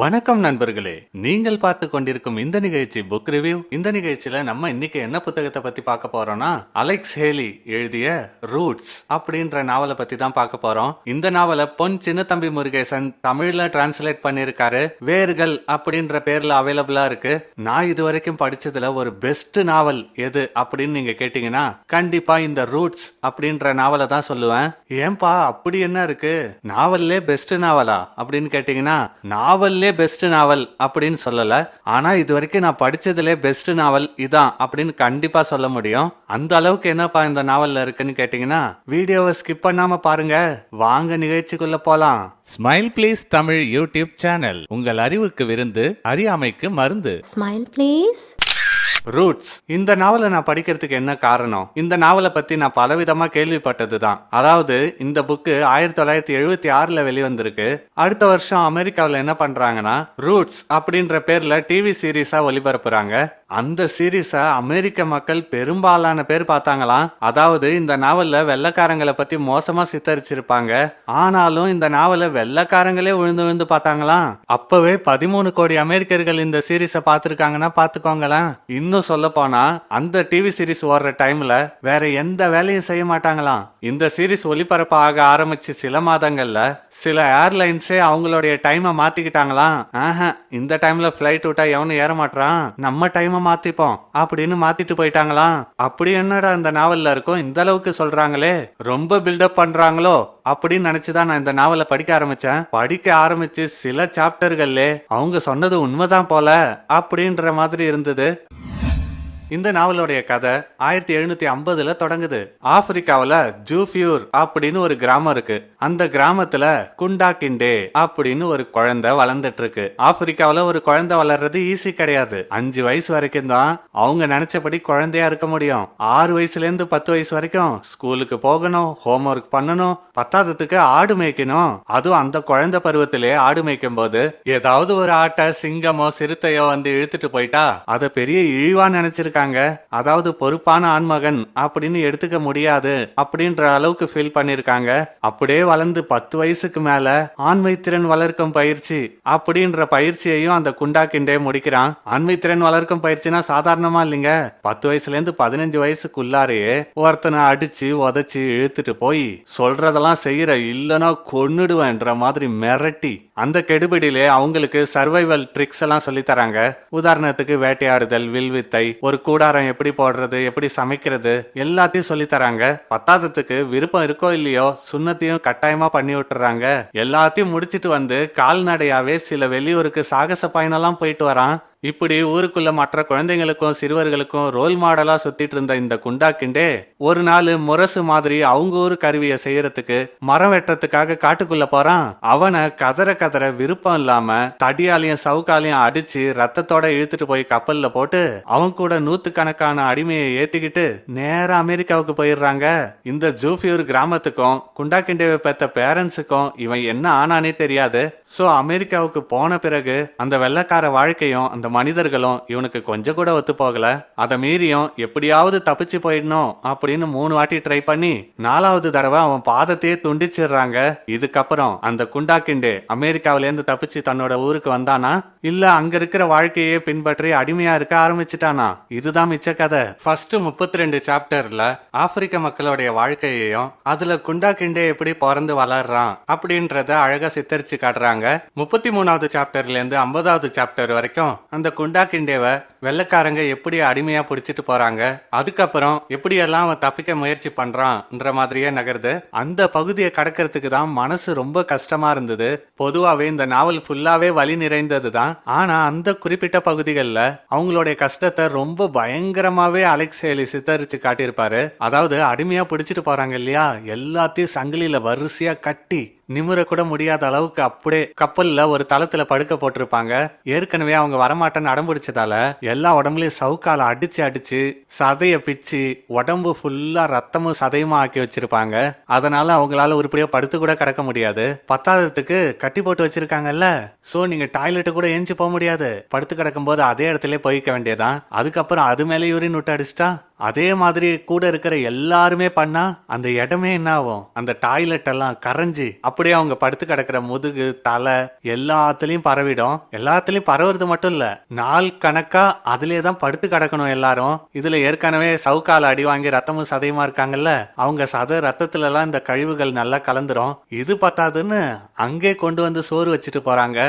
வணக்கம் நண்பர்களே. நீங்கள் பார்த்து கொண்டிருக்கும் இந்த நிகழ்ச்சி புக் ரிவ்யூ இந்த நிகழ்ச்சியில நம்ம இன்னைக்கு என்ன புத்தகத்தை பத்தி பார்க்க போறோம்னா அலெக்ஸ் ஹேலி எழுதிய ரூட்ஸ் அப்படின்ற நாவலை பத்தி தான் பார்க்க போறோம். இந்த நாவலை பொன் சின்ன தம்பி முருகேசன் தமிழ்ல டிரான்ஸ்லேட் பண்ணிருக்காரு வேர்கள் அப்படின்ற பேர்ல அவைலபிளா இருக்கு. நான் இது வரைக்கும் படிச்சதுல ஒரு பெஸ்ட் நாவல் எது அப்படின்னு நீங்க கேட்டீங்கன்னா கண்டிப்பா இந்த ரூட்ஸ் அப்படின்ற நாவலை தான் சொல்லுவேன். ஏன்பா அப்படி என்ன இருக்கு? நாவல்லே பெஸ்ட் நாவலா அப்படின்னு கேட்டீங்கன்னா நாவல்லே பெஸ்ட் நாவல் அப்படின்னு சொல்லல. ஆனா இது வரைக்கும் நான் படிச்சதுலே பெஸ்ட் நாவல் இதான் அப்படின்னு கண்டிப்பா சொல்ல முடியும். அந்த அளவுக்கு என்னப்பா இந்த நாவல்ல இருக்குன்னு கேட்டீங்கன்னா வீடியோவை ஸ்கிப் பண்ணாம பாருங்க. வாங்க நிகழ்ச்சிக்குள்ள போலாம். Smile please Tamil YouTube channel. உங்கள் அறிவுக்கு விருந்து அறியாமைக்கு மருந்து. Smile, please. ரூட்ஸ் இந்த நாவலை நான் படிக்கிறதுக்கு என்ன காரணம்? இந்த நாவலை பத்தி நான் பலவிதமா கேள்விப்பட்டது தான் அதாவது இந்த புக்கு ஆயிரத்தி தொள்ளாயிரத்தி எழுபத்தி ஆறுல வெளிவந்திருக்கு. அடுத்த வருஷம் அமெரிக்காவில் என்ன பண்றாங்கன்னா ரூட்ஸ் அப்படின்ற பேர்ல டிவி சீரீஸா ஒளிபரப்புறாங்க. அந்த சீரீஸை அமெரிக்க மக்கள் பெரும்பாலான பேர் பார்த்தாங்களாம். அதாவது இந்த நாவல்ல வெள்ளக்காரங்களை பத்தி மோசமா சித்தரிச்சிருப்பாங்க. ஆனாலும் இந்த நாவலை வெள்ளக்காரங்களே விழுந்து விழுந்து பார்த்தாங்களாம். அப்பவே பதிமூணு கோடி அமெரிக்கர்கள் இந்த சீரீஸை பார்த்துருக்காங்கன்னா பார்த்துக்கோங்களேன். இன்னும் சொல்ல போனா அந்த டிவி சீரிஸ் ஓடுற டைம்ல வேற எந்த வேலையும் செய்ய மாட்டாங்களாம். இந்த சீரிஸ் ஒளிபரப்பு ஆக ஆரம்பிச்சு சில மாதங்கள்ல சில ஏர்லைன்ஸே அவங்களுடைய டைமை மாத்திக்கிட்டாங்களாம். ஆஹா இந்த டைம்ல ஃபிளைட் விட்டா எவனும் ஏற மாட்டான் நம்ம டைமை மாத்திப்போம். அப்படின்னு மாத்திட்டு போயிட்டாங்களாம். அப்படி என்னடா இந்த நாவல்ல இருக்கும்? இந்த அளவுக்கு சொல்றாங்களே. ரொம்ப பில்டப் பண்றாங்களோ? அப்படின்னு நினைச்சுதான் நான் இந்த நாவலை படிக்க ஆரம்பிச்சேன். படிக்க ஆரம்பிச்சு சில சாப்டர்கள்ல அவங்க சொன்னது உண்மைதான் போல அப்படின்ற மாதிரி இருந்தது. இந்த நாவலுடைய கதை ஆயிரத்தி எழுநூத்தி ஐம்பதுல தொடங்குது. ஆப்பிரிக்காவில ஜூஃபியூர் அப்படின்னு ஒரு கிராமம் இருக்கு. அந்த கிராமத்துல குண்டா கிண்டே அப்படின்னு ஒரு குழந்தை வளர்ந்துட்டு இருக்கு ஆப்பிரிக்காவில ஒரு குழந்தை வளர்றது ஈஸி கிடையாது. அஞ்சு வயசு வரைக்கும் தான் அவங்க நினைச்சபடி குழந்தையா இருக்க முடியும். ஆறு வயசுல இருந்து பத்து வயசு வரைக்கும் ஸ்கூலுக்கு போகணும் ஹோம் ஒர்க் பண்ணணும் பத்தாததுக்கு ஆடு மேய்க்கணும். அதுவும் அந்த குழந்தை பருவத்திலே ஆடு மேய்க்கும் போது ஏதாவது ஒரு ஆட்டை சிங்கமோ சிறுத்தையோ வந்து இழுத்துட்டு போயிட்டா அதை பெரிய இழிவா நினைச்சிருக்காங்க. அதாவது பொறுப்பான ஆண்மகன் அப்படின்னு எடுத்துக்க முடியாது அப்படின்ற அளவுக்கு ஃபீல் பண்ணிருக்காங்க. அப்படியே வளர்ந்து பத்து வயசுக்கு மேல ஆண்மைத்திறன் வளர்க்கும் பயிற்சி அப்படின்ற பயிற்சியையும் அந்த குண்டா கிண்டே முடிக்கிறான். ஆண்மைத்திறன் வளர்க்கும் பயிற்சினா சாதாரணமா இல்லைங்க. பத்து வயசுல இருந்து பதினஞ்சு வயசுக்குள்ளாரையே ஒருத்தனை அடிச்சு உதைச்சு இழுத்துட்டு போய் சொல்றதெல்லாம் செய்யற இல்லனா கொன்னுடுவேன்ற மாதிரி மிரட்டி அந்த கெடுபிடியிலே அவங்களுக்கு சர்வைவல் ட்ரிக்ஸ் எல்லாம் சொல்லி தராங்க. உதாரணத்துக்கு வேட்டையாடுதல் வில்வித்தை ஒரு கூடாரம் எப்படி போடுறது எப்படி சமைக்கிறது எல்லாத்தையும் சொல்லி தராங்க பத்தாததுக்கு விருப்பம் இருக்கோ இல்லையோ சுண்ணத்தையும் கட்டாயமா பண்ணி விட்டுறாங்க. எல்லாத்தையும் முடிச்சிட்டு வந்து கால்நடையாவே சில வெளியூருக்கு சாகச பயணம்லாம் போயிட்டு வரான். இப்படி ஊருக்குள்ள மற்ற குழந்தைங்களுக்கும் சிறுவர்களுக்கும் ரோல் மாடலா சுத்திட்டு இருந்த இந்த குண்டா கிண்டே ஒரு நாள் முரசு மாதிரி அவங்க ஊரு கருவியை செய்யறதுக்கு மரம் வெட்டுறதுக்காக காட்டுக்குள்ள போறான். அவனை கதற கதற விருப்பம் இல்லாம தடியாலையும் சவுக்காலையும் அடிச்சு ரத்தத்தோட இழுத்துட்டு போய் கப்பல்ல போட்டு அவன் கூட நூத்துக்கணக்கான அடிமையை ஏத்திக்கிட்டு நேரா அமெரிக்காவுக்கு போயிடுறாங்க. இந்த ஜூஃபியூர் கிராமத்துக்கும் குண்டாக்கிண்டேவை பெத்த பேரண்ட்ஸுக்கும் இவன் என்ன ஆனானே தெரியாது. சோ அமெரிக்காவுக்கு போன பிறகு அந்த வெள்ளக்கார வாழ்க்கையும் அந்த மனிதர்களும் இவனுக்கு கொஞ்சம் கூட ஒத்து போகல. அதை மீறியும் எப்படியாவது தப்பிச்சு போயிடணும் அப்படின்னு மூணு வாட்டி ட்ரை பண்ணி நாலாவது தடவை அவன் பாதத்தையே துண்டிச்சிடுறாங்க. இதுக்கப்புறம் அந்த குண்டாக்கிண்டு அமெரிக்காவில அமெரிக்காவிலேருந்து தப்பிச்சு தன்னோட ஊருக்கு வந்தானா? இல்ல அங்க இருக்கிற வாழ்க்கையே பின்பற்றி அடிமையா இருக்க ஆரம்பிச்சிட்டானா? இதுதான் மிச்ச கதை. ஃபர்ஸ்ட் முப்பத்தி ரெண்டு சாப்டர்ல ஆப்பிரிக்க மக்களுடைய வாழ்க்கையையும் அதுல குண்டா கிண்டே எப்படி பிறந்து வளர்றான் அப்படின்றத அழகா சித்தரிச்சு காட்டுறாங்க. முப்பத்தி மூணாவது சாப்டர்ல இருந்து ஐம்பதாவது சாப்டர் வரைக்கும் அந்த குண்டா கிண்டேவை வெள்ளக்காரங்க எப்படி அடிமையா பிடிச்சிட்டு போறாங்க? அதுக்கப்புறம் எப்படியெல்லாம் அவன் தப்பிக்க முயற்சி பண்றான்ன்ற மாதிரியே நகருது. அந்த பகுதியை கடக்கிறதுக்கு தான் மனசு ரொம்ப கஷ்டமா இருந்தது. பொதுவாவே இந்த நாவல் ஃபுல்லாகவே வழி நிறைந்தது தான் ஆனா அந்த குறிப்பிட்ட பகுதிகளில் அவங்களுடைய கஷ்டத்தை ரொம்ப பயங்கரமாவே அலெக்ஸேலி சித்தரித்து சித்தரிச்சு காட்டியிருப்பாரு. அதாவது அடிமையா பிடிச்சிட்டு போறாங்க இல்லையா? எல்லாத்தையும் சங்கிலியில் வரிசையா கட்டி நிமிர கூட முடியாத அளவுக்கு அப்படியே கப்பல்ல ஒரு தளத்துல படுக்க போட்டிருப்பாங்க. ஏற்கனவே அவங்க வரமாட்டேன்னு அடம்பிடிச்சதால எல்லா உடம்புலையும் சவுக்கால அடிச்சு அடிச்சு சதைய பிச்சு உடம்பு ஃபுல்லா ரத்தமும் சதையுமா ஆக்கி வச்சிருப்பாங்க. அதனால அவங்களால உருப்படியா படுத்து கூட கிடக்க முடியாது. பத்தாததுக்கு கட்டி போட்டு வச்சிருக்காங்கல்ல. சோ நீங்க டாய்லெட்டு கூட ஏஞ்சி போக முடியாது. படுத்து கிடக்கும் போது அதே இடத்துல போய்க்க வேண்டியதான் அதுக்கப்புறம் அது மேலே யூரின் விட்டு அடிச்சிட்டா? அதே மாதிரி கூட இருக்கிற எல்லாருமே பண்ணா அந்த இடமே என்ன ஆகும் அந்த டாய்லெட் எல்லாம் கரைஞ்சி அப்படியே அவங்க படுத்து கிடக்கிற முதுகு தலை எல்லாத்துலயும் பரவிடும். எல்லாத்துலயும் பரவுறது மட்டும் இல்ல நாள் கணக்கா அதுலயே தான் படுத்து கிடக்கணும் எல்லாரும். இதுல ஏற்கனவே சவுக்கால அடி வாங்கி ரத்தமும் சதையுமா இருக்காங்கல்ல அவங்க சத ரத்தத்துல எல்லாம் இந்த கழிவுகள் நல்லா கலந்துரும். இது பத்தாதுன்னு அங்கே கொண்டு வந்து சோறு வச்சுட்டு போறாங்க.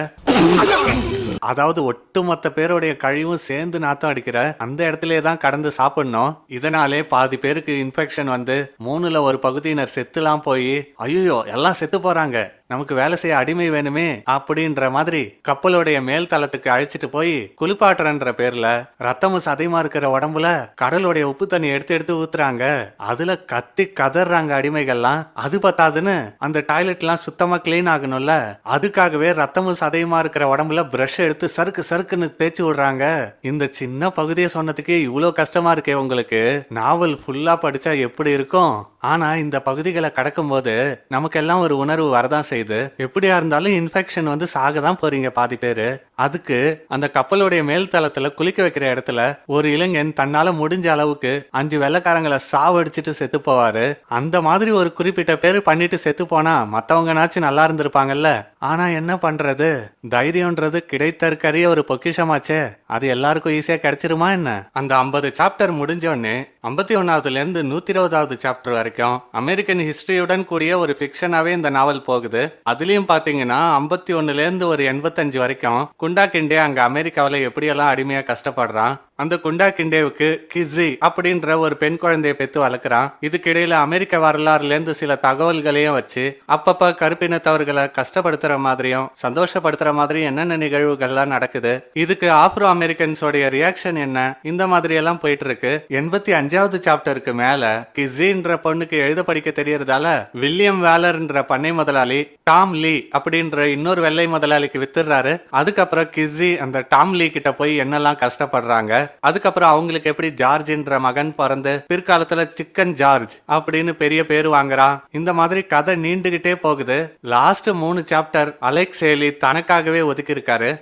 அதாவது ஒட்டுமொத்த பேருடைய கழிவும் சேர்ந்து நாத்தம் அடிக்கிற அந்த இடத்திலே தான் கடந்து சாப்பிடணும். இதனாலே பாதி பேருக்கு இன்ஃபெக்ஷன் வந்து மூணுல ஒரு பகுதியினர் செத்துலாம் போய் ஐயோ எல்லாம் செத்து போறாங்க. நமக்கு வேலை செய்ய அடிமை வேணுமே அப்படின்ற மாதிரி கப்பலுடைய மேல் தளத்துக்கு அழைச்சிட்டு போய் குளிப்பாட்டுறன்ற பேர்ல ரத்தமும் சதையுமா இருக்கிற உடம்புல கடலுடைய உப்பு தண்ணி எடுத்து எடுத்து ஊத்துறாங்க. அதுல கத்தி கதறாங்க அடிமைகள்லாம். அது பத்தாதுன்னு அந்த டாய்லெட் எல்லாம் சுத்தமா கிளீன் ஆகணும்ல. அதுக்காகவே ரத்தமும் சதையுமா இருக்கிற உடம்புல பிரஷ் எடுத்து சறுக்கு சறுக்குன்னு தேய்ச்சி விடுறாங்க. இந்த சின்ன பகுதியை சொன்னதுக்கே இவ்வளோ கஷ்டமா இருக்கே உங்களுக்கு. நாவல் ஃபுல்லா படிச்சா எப்படி இருக்கும்? ஆனா இந்த பகுதிகளை கடக்கும்போது நமக்கெல்லாம் ஒரு உணர்வு வரதான் செய்யுது எப்படியா இருந்தாலும் இன்ஃபெக்ஷன் வந்து சாக தான் போறீங்க பாதி பேரு. அதுக்கு அந்த கப்பலுடைய மேல் தளத்துல குளிக்க வைக்கிற இடத்துல ஒரு இளைஞன் தன்னால முடிஞ்ச அளவுக்கு அஞ்சு வெள்ளைக்காரங்களை சாவடிச்சிட்டு செத்து போவாரு. அந்த மாதிரி ஒரு குறிப்பிட்ட பேரு பண்ணிட்டு செத்து போனா மத்தவங்கனாச்சும் நல்லா இருந்திருப்பாங்கல்ல? ஆனா என்ன பண்றது? தைரியம்ன்றது கிடைத்தற்கரிய ஒரு பொக்கிஷமாச்சே. அது எல்லாருக்கும் ஈஸியா கிடைச்சிருமா என்ன? அந்த ஐம்பது சாப்டர் முடிஞ்ச உடனே ஐம்பத்தி ஒன்னாவதுல இருந்து நூத்தி இருபதாவது சாப்டர் வரைக்கும் அமெரிக்கன் ஹிஸ்டரியுடன் கூடிய ஒரு ஃபிக்ஷனாவே இந்த நாவல் போகுது. அதுலயும் பாத்தீங்கன்னா ஐம்பத்தி ஒன்னுல இருந்து ஒரு எண்பத்தஞ்சு வரைக்கும் குண்டா கிண்டே அங்க அமெரிக்காவில எப்படியெல்லாம் அடிமையா கஷ்டப்படுறான் அந்த குண்டா கிண்டேவுக்கு கிஸி அப்படின்ற ஒரு பெண் குழந்தையை பெத்து வளர்க்குறான். இதுக்கிடையில அமெரிக்க வரலாறுல இருந்து சில தகவல்களையும் வச்சு அப்பப்ப கருப்பினத்தவர்களை கஷ்டப்படுத்துற மாதிரியும் சந்தோஷப்படுத்துற மாதிரியும் என்னென்ன நிகழ்வுகள்லாம் நடக்குது இதுக்கு ஆப்ரோ அமெரிக்கன்ஸோடைய ரியாக்ஷன் என்ன இந்த மாதிரி எல்லாம் போயிட்டு இருக்கு எண்பத்தி அஞ்சாவது சாப்டருக்கு மேல கிஸின்ற பொண்ணுக்கு எழுத படிக்க தெரியறதால வில்லியம் வேலர்ன்ற பண்ணை முதலாளி டாம் லீ அப்படின்ற இன்னொரு வெள்ளை முதலாளிக்கு வித்துடுறாரு. அதுக்கப்புறம் கிஸி அந்த டாம்லி கிட்ட போய் என்னெல்லாம் கஷ்டப்படுறாங்க அதுக்கப்புறம் அவங்களுக்கு எப்படி ஜார்ஜ்ன்ற மகன் பிறந்து பிற்காலத்துல சிக்கன் ஜார்ஜ் அப்படின்னு பெரிய பேர் வாங்குறான். இந்த மாதிரி கதை நீண்டுகிட்டே போகுது. லாஸ்ட் மூணு சாப்டர் அலெக்ஸ் ஹேலி தனக்காகவே ஒதுக்கி இருக்காரு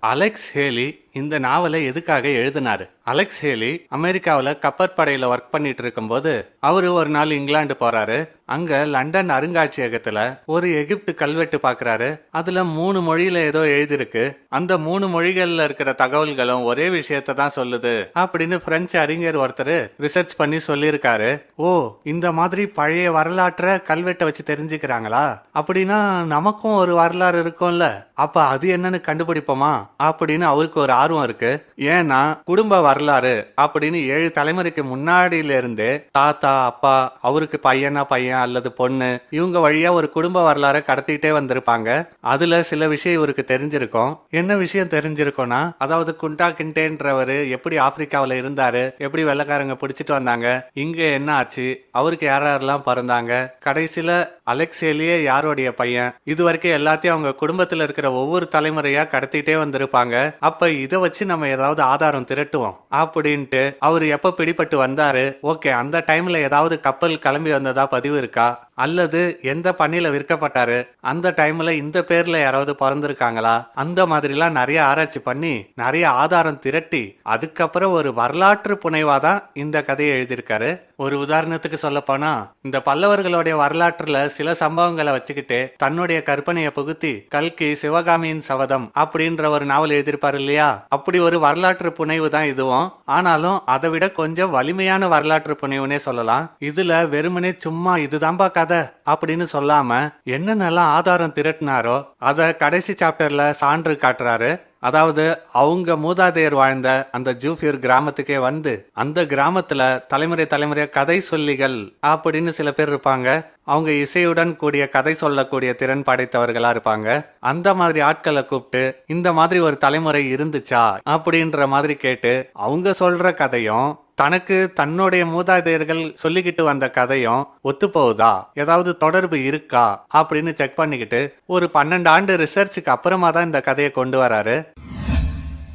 அலெக்ஸ் ஹேலி இந்த நாவலை எதுக்காக எழுதினாரு? அலெக்ஸ் ஹேலி அமெரிக்காவில் கப்பற்படையில் ஒர்க் பண்ணிட்டு இருக்கும்போது அவரு ஒரு நாள் இங்கிலாந்து போறாரு. அங்க லண்டன் அருங்காட்சியகத்துல ஒரு எகிப்து கல்வெட்டு பாக்குறாரு. அதுல மூணு மொழியில ஏதோ எழுதிருக்கு அந்த மூணு மொழிகள்ல இருக்கிற தகவல்களும் ஒரே விஷயத்த தான் சொல்லுது அப்படின்னு பிரெஞ்சு அறிஞர் ஒருத்தர் ரிசர்ச் பண்ணி சொல்லியிருக்காரு. ஓ இந்த மாதிரி பழைய வரலாற்றை கல்வெட்டை வச்சு தெரிஞ்சுக்கிறாங்களா? அப்படின்னா நமக்கும் ஒரு வரலாறு இருக்கும்ல. அப்ப அது என்னன்னு கண்டுபிடிப்போமா? அப்படின்னு அவருக்கு ஒரு ஆர்வம் இருக்கு. ஏன்னா குடும்ப வரலாறு அப்படின்னு ஏழு தலைமுறைக்கு முன்னாடியில இருந்து தாத்தா அப்பா அவருக்கு பையனா பையன் அல்லது பொண்ணு இவங்க வழியா ஒரு குடும்ப வரலாறை கடத்திட்டே வந்திருப்பாங்க. அதுல சில விஷயம் இவருக்கு தெரிஞ்சிருக்கும். என்ன விஷயம் தெரிஞ்சிருக்கும்னா அதாவது குண்டா கிண்டேன்றவர் எப்படி ஆப்பிரிக்காவுல இருந்தாரு எப்படி வெள்ளக்காரங்க பிடிச்சிட்டு வந்தாங்க இங்க என்ன ஆச்சு அவருக்கு யார் யாரெல்லாம் பிறந்தாங்க கடைசியில அலெக்சேலியே யாருடைய பையன் இது வரைக்கும் எல்லாத்தையும் அவங்க குடும்பத்துல இருக்கிற ஒவ்வொரு தலைமுறையா கடத்திட்டே வந்திருப்பாங்க. அப்ப இது இதை வச்சு நம்ம ஏதாவது ஆதாரம் திரட்டுவோம். அப்படின்ட்டு அவர் எப்ப பிடிபட்டு வந்தாரு? ஓகே அந்த டைம்ல ஏதாவது கப்பல் கிளம்பி வந்ததா பதிவு இருக்கா? அல்லது எந்த பண்ணையில விற்கப்பட்டாரு? அந்த டைம்ல இந்த பேர்ல யாராவது பிறந்திருக்காங்களா? அந்த மாதிரிலாம் நிறைய ஆராய்ச்சி பண்ணி நிறைய ஆதாரம் திரட்டி அதுக்கப்புறம் ஒரு வரலாற்று புனைவாதான் இந்த கதையை எழுதியிருக்காரு. ஒரு உதாரணத்துக்கு சொல்லப்போனா இந்த பல்லவர்களுடைய வரலாற்றுல சில சம்பவங்களை வச்சுக்கிட்டு தன்னுடைய கற்பனையை புகுத்தி கல்கி சிவகாமியின் சபதம் அப்படின்ற ஒரு நாவல் எழுதியிருப்பாரு இல்லையா? அப்படி ஒரு வரலாற்று புனைவு தான் இதுவும். ஆனாலும் அதை விட கொஞ்சம் வலிமையான வரலாற்று புனைவுனே சொல்லலாம். இதுல வெறுமனே சும்மா இதுதான்பா கதை அப்படின்னு சொல்லாம என்னென்னலாம் ஆதாரம் திரட்டினாரோ அதை கடைசி சாப்டர்ல சான்று காட்டுறாரு. அதாவது அவங்க மூதாதையர் வாழ்ந்த அந்த ஜூஃபியர் கிராமத்துக்கே வந்து அந்த கிராமத்துல தலைமுறை தலைமுறையா கதை சொல்லிகள் அப்படின்னு சில பேர் இருப்பாங்க. அவங்க இசையுடன் கூடிய கதை சொல்லக்கூடிய திறன் படைத்தவர்களா இருப்பாங்க. அந்த மாதிரி ஆட்களை கூப்பிட்டு இந்த மாதிரி ஒரு தலைமுறை இருந்துச்சா? அப்படின்ற மாதிரி கேட்டு அவங்க சொல்ற கதையும் தனக்கு தன்னுடைய மூதாதையர்கள் சொல்லிக்கிட்டு வந்த கதையும் ஒத்து போகுதா ஏதாவது தொடர்பு இருக்கா? அப்படின்னு செக் பண்ணிக்கிட்டு ஒரு பன்னெண்டு ஆண்டு ரிசர்ச்சுக்கு அப்புறமா தான் இந்த கதையை கொண்டு வராரு.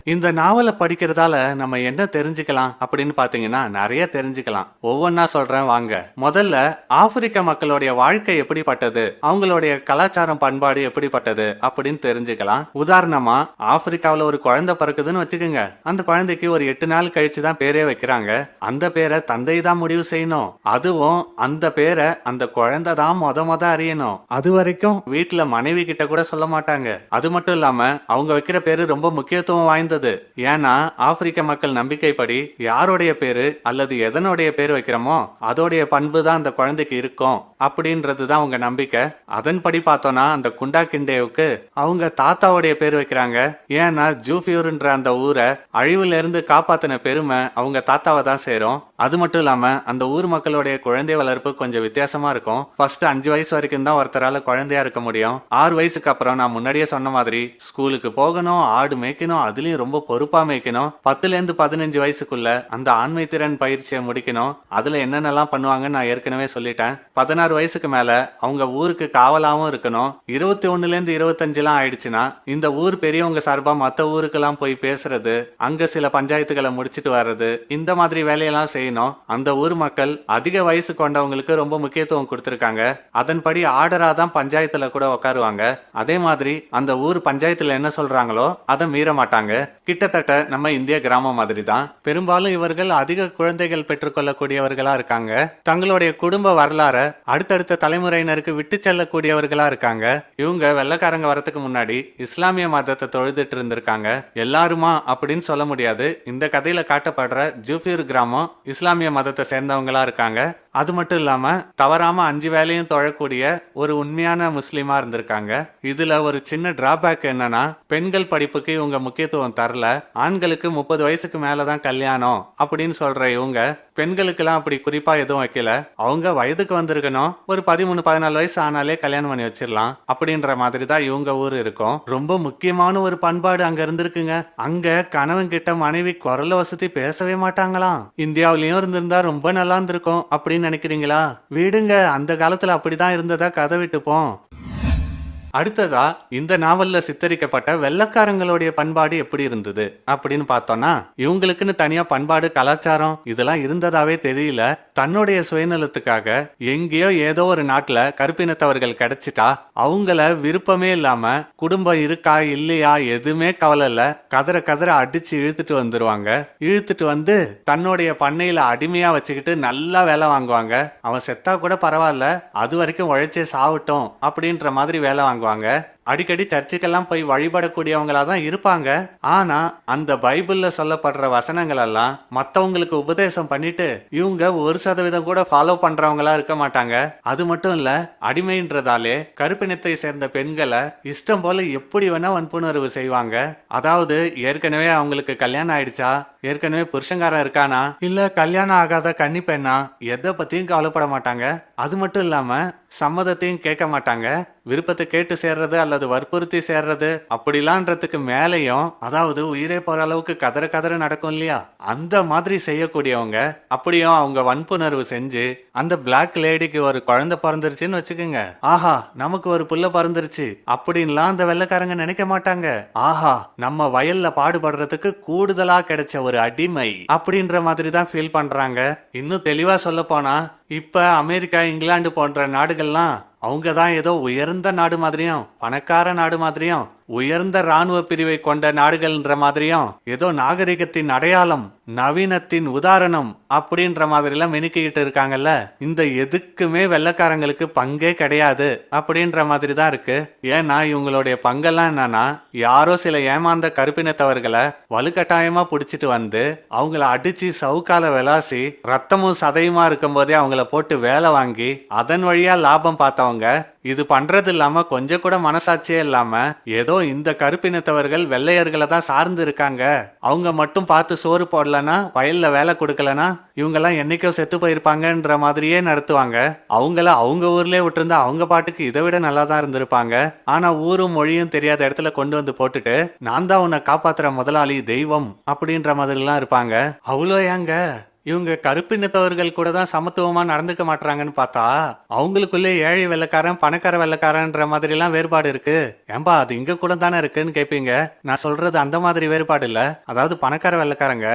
இந்த நாவலை படிக்கிறதால நம்ம என்ன தெரிஞ்சுக்கலாம் அப்படின்னு பாத்தீங்கன்னா நிறைய தெரிஞ்சுக்கலாம். ஒவ்வொன்னா சொல்றேன் வாங்க. முதல்ல ஆப்பிரிக்க மக்களுடைய வாழ்க்கை எப்படிப்பட்டது? அவங்களுடைய கலாச்சாரம் பண்பாடு எப்படிப்பட்டது? அப்படின்னு தெரிஞ்சுக்கலாம். உதாரணமா ஆப்பிரிக்காவுல ஒரு குழந்தை பிறக்குதுன்னு வச்சுக்கோங்க. அந்த குழந்தைக்கு ஒரு எட்டு நாள் கழிச்சு தான் பேரே வைக்கிறாங்க. அந்த பேரை தந்தை தான் முடிவு செய்யணும். அதுவும் அந்த பேரை அந்த குழந்தை தான் மொத மொத அறியணும். அது வரைக்கும் வீட்டுல மனைவி கிட்ட கூட சொல்ல மாட்டாங்க. அது மட்டும் இல்லாம அவங்க வைக்கிற பேரு ரொம்ப முக்கியத்துவம் வாய்ந்தது. ஏன்னா ஆப்பிரிக்க மக்கள் நம்பிக்கைப்படி யாருடைய பேரு அல்லது எதனுடைய பேர் வைக்கிறோமோ அதோடைய பண்பு தான் அந்த குழந்தைக்கு இருக்கும். அப்படின்றது தான் அவங்க நம்பிக்கை. அதன்படி பார்த்தோம்னா அந்த குண்டா கிண்டேவுக்கு அவங்க தாத்தாவுடைய பேர் வைக்கிறாங்க. ஏன்னா ஜூஃபியூர்ன்ற அந்த ஊரை அழிவுல இருந்து காப்பாத்தின பெருமை அவங்க தாத்தாவை தான் சேரும். அது மட்டும் இல்லாம அந்த ஊர் மக்களுடைய குழந்தை வளர்ப்பு கொஞ்சம் வித்தியாசமா இருக்கும். ஃபர்ஸ்ட் அஞ்சு வயசு வரைக்கும் தான் ஒருத்தரால குழந்தையா இருக்க முடியும். ஆறு வயசுக்கு அப்புறம் நான் முன்னாடியே சொன்ன மாதிரி ஸ்கூலுக்கு போகணும் ஆடு மேய்க்கணும் அதுலயும் ரொம்ப பொறுப்பா மேய்க்கணும் பத்துல இருந்து பதினஞ்சு வயசுக்குள்ள அந்த ஆண்மை திறன் பயிற்சியை முடிக்கணும். அதுல என்னென்னலாம் பண்ணுவாங்கன்னு நான் ஏற்கனவே சொல்லிட்டேன். பதினாறு வயசுக்கு மேல அவங்க ஊருக்கு காவலாவும் இருக்கணும். இருபத்தி ஒண்ணுல இருந்து இருபத்தஞ்சுலாம் ஆயிடுச்சுன்னா இந்த ஊர் பெரியவங்க சார்பா மத்த ஊருக்கெல்லாம் போய் பேசுறது அங்க சில பஞ்சாயத்துகளை முடிச்சிட்டு வர்றது இந்த மாதிரி வேலையெல்லாம் செய்யணும். அந்த ஊர் மக்கள் அதிக வயசு கொண்டவங்களுக்கு ரொம்ப முக்கியத்துவம் கொடுத்திருக்காங்க. அதன்படி ஆர்டரா தான் பஞ்சாயத்துல கூட உட்காருவாங்க அதே மாதிரி அந்த ஊர் பஞ்சாயத்துல என்ன சொல்றாங்களோ அதை மீற மாட்டாங்க. கிட்டத்தட்ட நம்ம இந்திய கிராமம் மாதிரி தான் பெரும்பாலும் இவர்கள் அதிக குழந்தைகள் பெற்றுக்கொள்ளக்கூடியவர்களா இருக்காங்க. தங்களுடைய குடும்ப வரலாற அடுத்தடுத்த தலைமுறையினருக்கு விட்டு செல்லக்கூடியவர்களா இருக்காங்க. இவங்க வெள்ளக்காரங்க வரத்துக்கு முன்னாடி இஸ்லாமிய மதத்தை தொழுதுட்டு இருந்திருக்காங்க. எல்லாருமா அப்படின்னு சொல்ல முடியாது. இந்த கதையில காட்டப்படுற ஜூஃபியூர் கிராமம் இஸ்லாமிய மதத்தை சேர்ந்தவங்களா இருக்காங்க. அது மட்டும் இல்லாம தவறாம அஞ்சு வேலையும் தொழக்கூடிய ஒரு உண்மையான முஸ்லீமா இருந்திருக்காங்க. இதுல ஒரு சின்ன டிராபேக் என்னன்னா பெண்கள் படிப்புக்கு இவங்க முக்கியத்துவம் தரல. ஆண்களுக்கு முப்பது வயசுக்கு மேலதான் கல்யாணம் அப்படின்னு சொல்ற இவங்க பெண்களுக்கெல்லாம் அப்படி குறிப்பா எதுவும் வைக்கல. அவங்க வயதுக்கு வந்திருக்கணும். ஒரு பதிமூணு பதினாலு வயசு ஆனாலே கல்யாணம் பண்ணி வச்சிடலாம் அப்படின்ற மாதிரி தான் இவங்க ஊர் இருக்கும். ரொம்ப முக்கியமான ஒரு பண்பாடு அங்க இருந்திருக்குங்க. அங்க கணவன் கிட்ட மனைவி குரல வசதி பேசவே மாட்டாங்களாம். இந்தியாவிலயும் இருந்திருந்தா ரொம்ப நல்லா இருந்திருக்கும் அப்படின்னு நினைக்கிறீங்களா? வீடுங்க அந்த காலத்துல அப்படிதான் இருந்ததா கதை விட்டுப்போம். அடுத்ததா இந்த நாவல்ல சித்தரிக்கப்பட்ட வெள்ளக்காரங்களுடைய பண்பாடு எப்படி இருந்தது அப்படின்னு பார்த்தோம்னா இவங்களுக்குன்னு தனியா பண்பாடு கலாச்சாரம் இதெல்லாம் இருந்ததாவே தெரியல. தன்னுடைய சுயநலத்துக்காக எங்கேயோ ஏதோ ஒரு நாட்டுல கருப்பினத்தவர்கள் கிடைச்சிட்டா அவங்கள விருப்பமே இல்லாம குடும்பம் இருக்கா இல்லையா எதுவுமே கவலை இல்ல கதற கதற அடிச்சு இழுத்துட்டு வந்துருவாங்க. இழுத்துட்டு வந்து தன்னுடைய பண்ணையில அடிமையா வச்சுக்கிட்டு நல்லா வேலை வாங்குவாங்க. அவன் செத்தா கூட பரவாயில்ல அது வரைக்கும் உழைச்சே சாவட்டும் அப்படின்ற மாதிரி வேலை வாங்குவாங்க. அடிக்கடி சர்ச்சுக்கெல்லாம் போய் வழிபடக்கூடியவங்களா தான் இருப்பாங்க. ஆனா அந்த பைபிள்ல சொல்லப்படுற வசனங்கள் எல்லாம் மத்தவங்களுக்கு உபதேசம் பண்ணிட்டு இவங்க ஒரு சதவீதம் கூட ஃபாலோ பண்றவங்களா இருக்க மாட்டாங்க. அது மட்டும் இல்ல அடிமைன்றதாலே கருப்பினத்தை சேர்ந்த பெண்களை இஷ்டம் போல எப்படி வேணா வன்புணர்வு செய்வாங்க. அதாவது ஏற்கனவே அவங்களுக்கு கல்யாணம் ஆயிடுச்சா? ஏற்கனவே புருஷங்காரன் இருக்கானா? இல்ல கல்யாணம் ஆகாத கன்னி பெண்ணா? எதை பத்தியும் கவலைப்பட மாட்டாங்க. அது மட்டும் இல்லாம சம்மதத்தையும் கேட்க மாட்டாங்க. விருப்பத்தை கேட்டு சேர்றது அல்லது வற்புறுத்தி சேர்றது அப்படிலான்றதுக்கு மேலேயும் அதாவது உயிரே போற அளவுக்கு கதற கதற நடக்கும் இல்லையா? அந்த மாதிரி செய்யக்கூடியவங்க அப்படியும் அவங்க வன்புணர்வு செஞ்சு அந்த பிளாக் லேடிக்கு ஒரு குழந்தை பிறந்துருச்சுன்னு வச்சுக்கோங்க. ஆஹா நமக்கு ஒரு புள்ள பிறந்துருச்சு. அப்படின்லாம் அந்த வெள்ளைக்காரங்க நினைக்க மாட்டாங்க. ஆஹா நம்ம வயல்ல பாடுபடுறதுக்கு கூடுதலா கிடைச்ச ஒரு அடிமை அப்படின்ற மாதிரி தான் ஃபீல் பண்றாங்க. இன்னும் தெளிவா சொல்ல போனா இப்ப அமெரிக்கா இங்கிலாந்து போன்ற நாடுகள்லாம் அவங்க தான் ஏதோ உயர்ந்த நாடு மாதிரியும் பணக்கார நாடு மாதிரியும் உயர்ந்த ராணுவ பிரிவை கொண்ட நாடுகள்ன்ற மாதிரியும் ஏதோ நாகரிகத்தின் அடையாளம் நவீனத்தின் உதாரணம் அப்படின்ற மாதிரிலாம் மினுக்கிக்கிட்டு இருக்காங்கல்ல? இந்த எதுக்குமே வெள்ளக்காரங்களுக்கு பங்கே கிடையாது அப்படின்ற மாதிரி தான் இருக்கு. ஏன்னா இவங்களுடைய பங்கெல்லாம் என்னன்னா யாரோ சில ஏமாந்த கருப்பினத்தவர்களை வலுக்கட்டாயமா புடிச்சிட்டு வந்து அவங்கள அடிச்சு சவுக்கால விளாசி ரத்தமும் சதையுமா இருக்கும்போதே அவங்கள போட்டு வேலை வாங்கி அதன் வழியா லாபம் பார்த்தவங்க இது பண்றது இல்லாம கொஞ்சம் கூட மனசாட்சியே இல்லாம ஏதோ இந்த கருப்பினத்தவர்கள் வெள்ளையர்களை தான் சார்ந்து இருக்காங்க. அவங்க மட்டும் பார்த்து சோறு போடலனா வயல்ல வேலை கொடுக்கலனா இவங்கெல்லாம் என்னைக்கோ செத்து போயிருப்பாங்கன்ற மாதிரியே நடத்துவாங்க. அவங்கள அவங்க ஊர்லயே விட்டுருந்தா அவங்க பாட்டுக்கு இதை விட நல்லா தான் இருந்திருப்பாங்க. ஆனா ஊரும் மொழியும் தெரியாத இடத்துல கொண்டு வந்து போட்டுட்டு நான் தான் உன்னை காப்பாத்துற முதலாளி தெய்வம் அப்படின்ற மாதிரிலாம் இருப்பாங்க. அவ்வளோ ஏங்க? இவங்க கருப்பினத்தவர்கள் கூட தான் சமத்துவமா நடந்துக்க மாட்டாங்கன்னு பார்த்தா அவங்களுக்குள்ளே ஏழை வெள்ளக்காரன் பணக்கார வெள்ளக்காரன்ற மாதிரி எல்லாம் வேறுபாடு இருக்கு. ஏம்பா அது இங்க கூட தானே இருக்குன்னு கேட்பீங்க நான் சொல்றது அந்த மாதிரி வேறுபாடு இல்ல. அதாவது பணக்கார வெள்ளக்காரங்க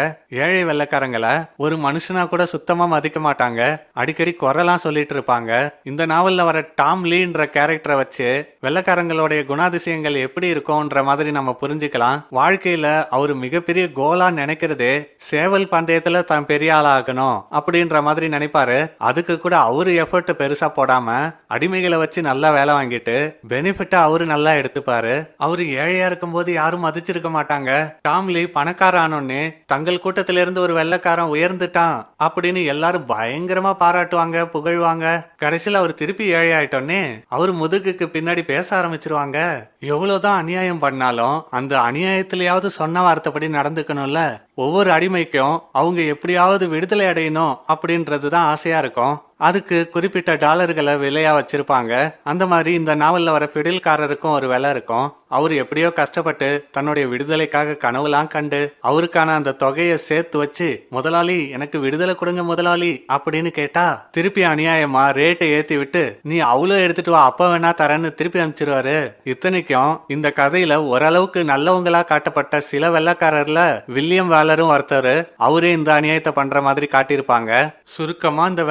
ஏழை வெள்ளக்காரங்களை ஒரு மனுஷனா கூட சுத்தமா மதிக்க மாட்டாங்க. அடிக்கடி குரலாம் சொல்லிட்டு இருப்பாங்க. இந்த நாவல்ல வர டாம் லீன்ற கேரக்டரை வச்சு வெள்ளக்காரங்களுடைய குணாதிசயங்கள் எப்படி இருக்கும்ன்ற மாதிரி நம்ம புரிஞ்சுக்கலாம். வாழ்க்கையில அவர் மிகப்பெரிய கோலா நினைக்கிறதே சேவல் பந்தயத்துல தான் பெரிய ஆகணும் அப்படின்ற மாதிரி நினைப்பாரு. அதுக்கு கூட அவரு எஃபர்ட் பெருசா போடாம அடிமைகளை வச்சு நல்லா வேலை வாங்கிட்டு பெனிஃபிட்டா அவரு நல்லா எடுத்துப்பாரு. அவரு ஏழையா இருக்கும்போது யாரும் மதிச்சிருக்க மாட்டாங்க. டாம்லி பணக்கார ஆனோடனே தங்கள் கூட்டத்தில இருந்து ஒரு வெள்ளக்காரன் உயர்ந்துட்டான் அப்படின்னு எல்லாரும் பயங்கரமா பாராட்டுவாங்க புகழ்வாங்க. கடைசியில் அவர் திருப்பி ஏழை ஆயிட்டோன்னே அவர் முதுகுக்கு பின்னாடி பேச ஆரம்பிச்சிருவாங்க. எவ்வளோதான் அநியாயம் பண்ணாலும் அந்த அநியாயத்திலேயாவது சொன்ன வார்த்தைப்படி நடந்துக்கணும்ல? ஒவ்வொரு அடிமைக்கும் அவங்க எப்படியாவது விடுதலை அடையணும் அப்படின்றது தான் ஆசையா இருக்கும். அதுக்கு குறிப்பிட்ட டாலர்களை விலையா வச்சிருப்பாங்க. அந்த மாதிரி இந்த நாவலில் வர ஃபிடில்காரருக்கும் ஒரு விலை இருக்கும். அவர் எப்படியோ கஷ்டப்பட்டு தன்னுடைய விடுதலைக்காக கனவுலாம் கண்டு அவருக்கான அந்த தொகையை சேர்த்து வச்சு முதலாளி எனக்கு விடுதலை கொடுங்க முதலாளி அப்படின்னு கேட்டா திருப்பி அநியாயமா ரேட்டை ஏத்தி விட்டு நீ அவ்வளோ எடுத்துட்டு வா அப்ப வேணா தரேன்னு திருப்பி அனுப்பிச்சிருவாரு. இத்தனைக்கும் இந்த கதையில ஓரளவுக்கு நல்லவங்களா காட்டப்பட்ட சில வெள்ளக்காரர்ல வில்லியம் வேலரும் ஒருத்தர் அவரே இந்த அநியாயத்தை பண்ற மாதிரி காட்டியிருப்பாங்க. சுருக்கமா இந்த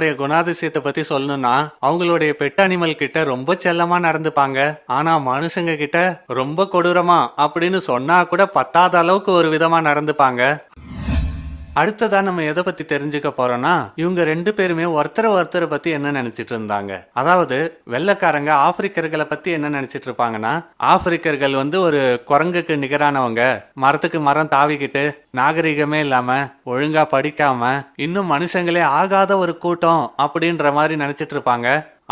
அவங்களுடைய குணாதிசயத்தை பத்தி சொல்லணும்னா அவங்களுடைய பெட் அனிமல் கிட்ட ரொம்ப செல்லமா நடந்துப்பாங்க. ஆனா மனுஷங்க கிட்ட ரொம்ப கொடூரமா அப்படின்னு சொன்னா கூட பத்தாத அளவுக்கு ஒரு விதமா நடந்துப்பாங்க. அடுத்ததா நம்ம எதை பத்தி தெரிஞ்சுக்க போறோம்னா இவங்க ரெண்டு பேருமே ஒருத்தரை ஒருத்தரை பத்தி என்ன நினைச்சிட்டு இருந்தாங்க. அதாவது வெள்ளைக்காரங்க ஆப்பிரிக்கர்களை பத்தி என்ன நினைச்சிட்டு இருப்பாங்கன்னா ஆப்பிரிக்கர்கள் வந்து ஒரு குரங்குக்கு நிகரானவங்க. மரத்துக்கு மரம் தாவிக்கிட்டு நாகரிகமே இல்லாம ஒழுங்கா படிக்காம இன்னும் மனுஷங்களே ஆகாத ஒரு கூட்டம் அப்படின்ற மாதிரி நினைச்சிட்டு இருப்பாங்க.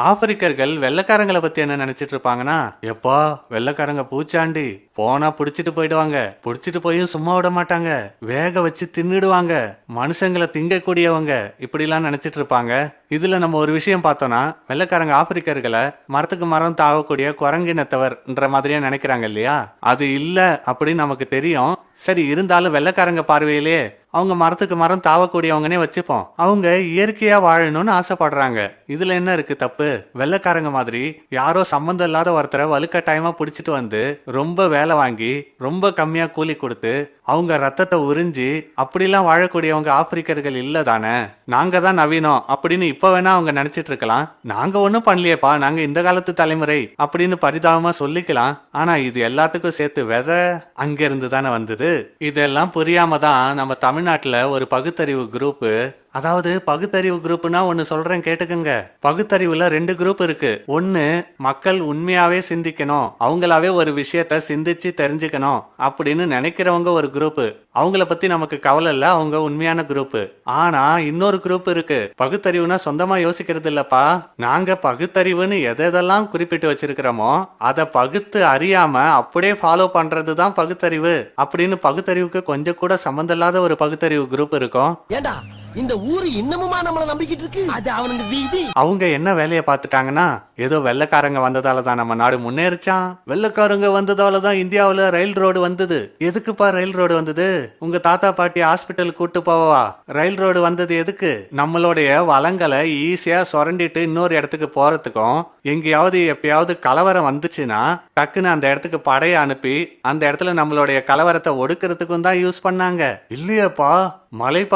ஆப்பிரிக்கர்கள் வெள்ளைக்காரங்களை பத்தி என்ன நினைச்சிட்டு இருப்பாங்கன்னா எப்பா வெள்ளைக்காரங்க பூச்சாண்டி போனா புடிச்சிட்டு போயிடுவாங்க புடிச்சிட்டு போயும் சும்மா விட மாட்டாங்க வேக வச்சு தின்னுடுவாங்க மனுஷங்களை திங்கக்கூடியவங்க இப்படிலாம் நினைச்சிட்டு இருப்பாங்க. இதுல நம்ம ஒரு விஷயம் பார்த்தோம்னா வெள்ளைக்காரங்க ஆப்பிரிக்கர்களை மரத்துக்கு மரம் தாவக்கூடிய குரங்கினத்தவர்ன்ற மாதிரியே நினைக்கிறாங்க இல்லையா? அது இல்ல அப்படின்னு நமக்கு தெரியும். சரி இருந்தாலும் வெள்ளைக்காரங்க பார்வையிலே அவங்க மரத்துக்கு மரம் தாவக்கூடியவங்கனே வச்சுப்போம். அவங்க இயற்கையா வாழணும்னு ஆசைப்படுறாங்க. இதுல என்ன இருக்கு தப்பு? வெள்ளைக்காரங்க மாதிரி யாரோ சம்மந்தம் இல்லாத ஒருத்தரை வலுக்கட்டாயமா பிடிச்சிட்டு வந்து ரொம்ப வேலை வாங்கி ரொம்ப கம்மியா கூலி கொடுத்து அவங்க ரத்தத்தை உறிஞ்சி அப்படிலாம் வாழக்கூடியவங்க ஆப்பிரிக்கர்கள் இல்ல தானே? நாங்க தான் நவீனம் அப்படின்னு இப்ப வேணா அவங்க நினைச்சிட்டு இருக்கலாம். நாங்க ஒன்றும் பண்ணலையேப்பா. நாங்க இந்த காலத்து தலைமுறை அப்படின்னு பரிதாபமா சொல்லிக்கலாம். ஆனா இது எல்லாத்துக்கும் சேர்த்து விதை அங்கிருந்து தானே வந்தது. இதெல்லாம் புரியாம தான் நம்ம தமிழ்நாட்டுல ஒரு பகுத்தறிவு குரூப் அதாவது பகுத்தறிவு குரூப்னா ஒன்னு சொல்றேன் கேட்டுக்கங்க. பகுத்தறிவுல ரெண்டு குரூப் இருக்கு. ஒன்னு மக்கள் உண்மையாவே சிந்திக்கணும். அவங்களாவே ஒரு விஷயத்த சிந்திச்சு தெரிஞ்சுக்கணும் அப்படின்னு நினைக்கிறவங்க ஒரு குரூப் அவங்கள பத்தி நமக்கு கவலை இல்ல அவங்க உண்மையான குரூப் ஆனா இன்னொரு குரூப் இருக்கு. பகுத்தறிவுனா சொந்தமா யோசிக்கிறது இல்லப்பா. நாங்க பகுத்தறிவுன்னு எதெல்லாம் குறிப்பிட்டு வச்சிருக்கிறோமோ அதை பகுத்து அறியாம அப்படியே ஃபாலோ பண்ணுறது தான் பகுத்தறிவு. அப்படின்னு பகுத்தறிவுக்கு கொஞ்சம் கூட சம்மந்தம் இல்லாத ஒரு பகுத்தறிவு குரூப் இருக்கும். ஏண்டா? இந்த ஊரு இன்னமுமா நம்மள நம்பிக்கிட்டு இருக்கு? அது அவனுக்கு வீதி. அவங்க என்ன வேலையை பார்த்துட்டாங்கன்னா ஏதோ வெள்ளக்காரங்க வந்ததால தான் நம்ம நாடு முன்னேறிச்சான் வெள்ளக்காரங்க வந்ததால தான் இந்தியாவுல ரயில் ரோடு வந்தது. எதுக்குப்பா ரயில் ரோடு வந்தது? உங்க தாத்தா பாட்டி ஹாஸ்பிட்டல் கூட்டு போவா ரயில் ரோடு வந்தது எதுக்கு? நம்மளுடைய வளங்களை ஈஸியா சுரண்டிட்டு இன்னொரு இடத்துக்கு போறதுக்கும் எங்கேயாவது எப்பயாவது கலவரம் வந்துச்சுன்னா டக்குன்னு அந்த இடத்துக்கு படையை அனுப்பி அந்த இடத்துல நம்மளுடைய கலவரத்தை ஒடுக்கிறதுக்கும் தான் யூஸ் பண்ணாங்க. இல்லையாப்பா மலை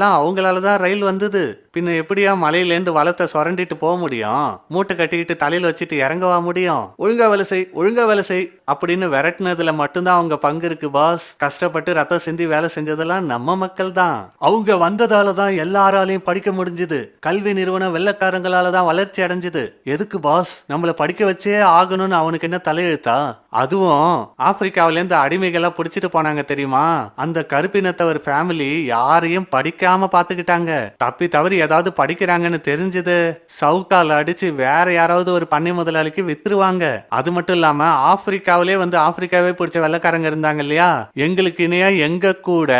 அவங்க அவங்களால தான் ரயில் வந்தது. பின்ன எப்படியா மலையிலேருந்து வளத்தை சுரண்டிட்டு போக முடியும்? மூட்டை கட்டிக்கிட்டு தலையில வச்சுட்டு இறங்கவா முடியும்? ஒழுங்கா வேலை செய் ஒழுங்கா வேலை செய் அப்படின்னு விரட்டினதுல மட்டும்தான் அவங்க பங்கு இருக்கு பாஸ். கஷ்டப்பட்டு ரத்தம் சிந்தி வேலை செஞ்சதெல்லாம் நம்ம மக்கள் தான். அவங்க வந்ததால தான் எல்லாராலையும் படிக்க முடிஞ்சது. கல்வி நிறுவனம் வெள்ளக்காரங்களால தான் வளர்ச்சி அடைஞ்சது. எதுக்கு பாஸ்? நம்மள படிக்க வச்சே ஆகணும்னு அவனுக்கு என்ன தலையெழுத்தா? அதுவும் ஆப்பிரிக்காவில இருந்து அடிமைகளா புடிச்சிட்டு போனாங்க தெரியுமா? அந்த கருப்பினத்தவர் ஃபேமிலி யாரையும் படிக்காம பாத்துக்கிட்டாங்க தப்பி தவறி ஏதாவது படிக்கிறாங்கன்னு தெரிஞ்சது சவுக்கால அடிச்சு வேற யாராவது ஒரு பண்ணை முதலாளிக்கு வித்துருவாங்க. அது மட்டும் இல்லாம ஆப்பிரிக்காவிலே வந்து ஆப்பிரிக்காவே பிடிச்ச வெள்ளக்காரங்க இருந்தாங்க இல்லையா? எங்களுக்கு இணையா எங்க கூட